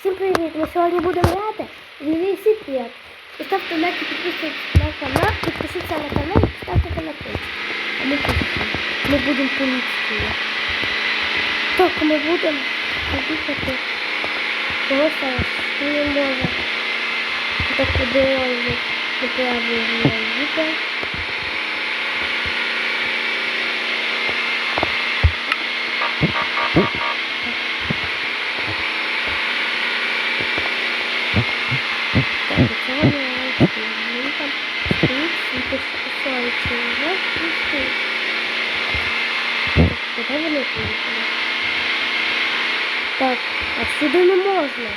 Всім привіт! Ми сьогодні будемо грати в велосипед. Ставте лайк і підписуйтесь на канал, підпишіться на канал і ставте колокольчик. А ми поїхали. Ми будемо поліцією. Так, ми будемо їхати. Просто не може. Так куди неправильно їде. Так, стоїть і писається. Я не стоїть. Куди вони поїхали? Так, а сюди не можна.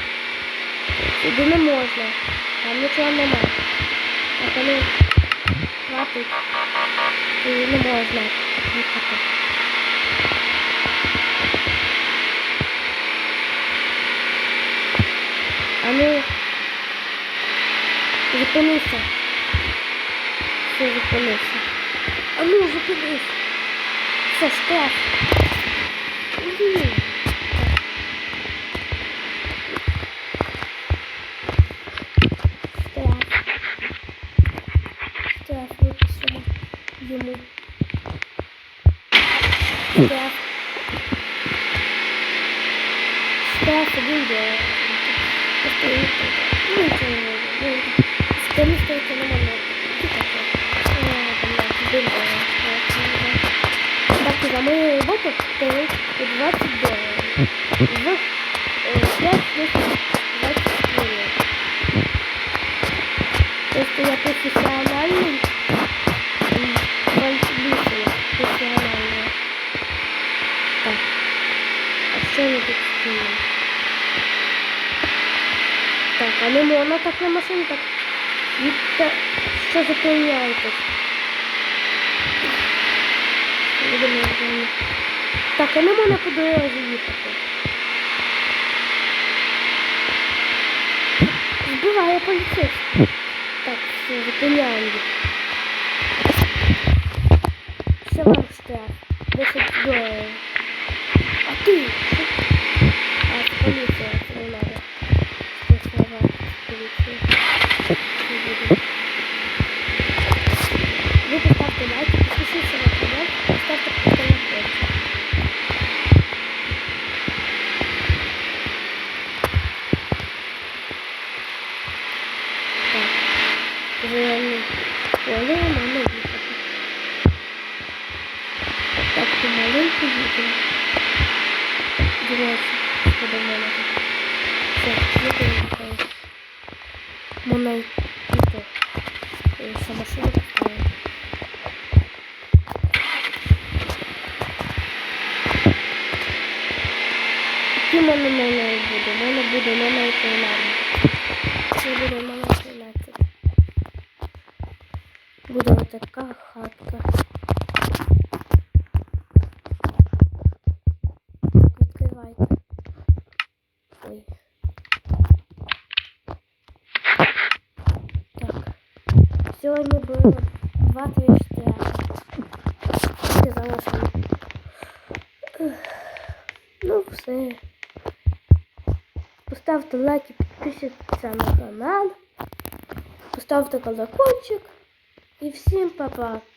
Сюди не можна. Там нічого нема. Так, вони хватить. І не можна їхати. А ну, зупинися. Все, зупинися. А ну, зупинись. Все, штраф. Виписано йому. Штраф. Штраф один так. Ну, ничего не надо. Скажи, что это нормально. 20 стоит 20 долларов. В 5 тысяч 20 долларов. То есть я профессиональный мальчик профессиональный. Так. А что я тут снимаю? Так, а лимона так на машине так. Видно, что заполняет. Видимо, я Так, а не можна по дорозі їхати. Збиває поліцейський. Так, все, зупиняємо їх. Все вам штраф. 10 доларів. А ти? Що? А, це Зелені поле мама їхати. Так, помаленьку їдемо. Дивіться, що до мене. Все, їдемо. Можна йти. Ще машину поставити. Який в мене номер буде? У мене буде номер 13. Буде отака хатка. Відкривайте. Ой. Так. Сьогодні було 2-3 штрафи. Сказала, що... Ех, Ну, все. Поставте лайк і підпишіться на канал. Поставте колокольчик. І всім па-па.